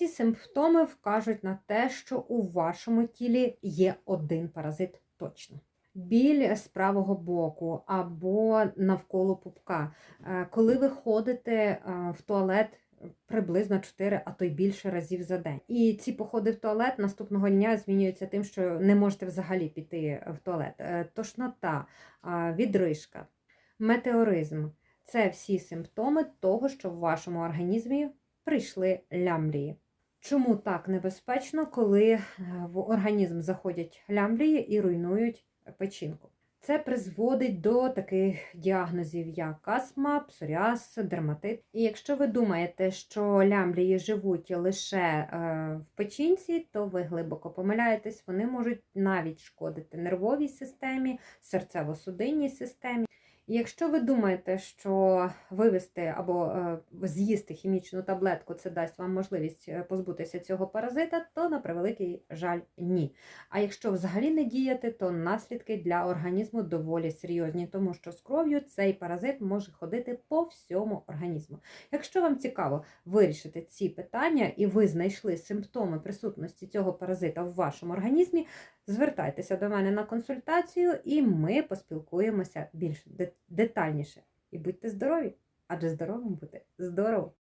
Ці симптоми вкажуть на те, що у вашому тілі є один паразит точно. Біль з правого боку або навколо пупка. Е, Коли ви ходите е, в туалет приблизно 4, а то й більше разів за день. І ці походи в туалет наступного дня змінюються тим, що не можете взагалі піти в туалет. Е, Тошнота, відрижка, метеоризм це всі симптоми того, що в вашому організмі прийшли лямблії. Чому так небезпечно, коли е, в організм заходять лямблії і руйнують печінку? Це призводить до таких діагнозів, як астма, псоріаз, дерматит. І якщо ви думаєте, що лямблії живуть лише е, в печінці, то ви глибоко помиляєтесь. Вони можуть навіть шкодити нервовій системі, серцево-судинній системі. Якщо ви думаєте, що вивести або е, з'їсти хімічну таблетку це дасть вам можливість е, позбутися цього паразита, то на превеликий жаль ні. А якщо взагалі не діяти, то наслідки для організму доволі серйозні, тому що з кров'ю цей паразит може ходити по всьому організму. Якщо вам цікаво вирішити ці питання і ви знайшли симптоми присутності цього паразита в вашому організмі, звертайтеся до мене на консультацію, і ми поспілкуємося більш детальніше. І будьте здорові, адже здоровим бути здорово!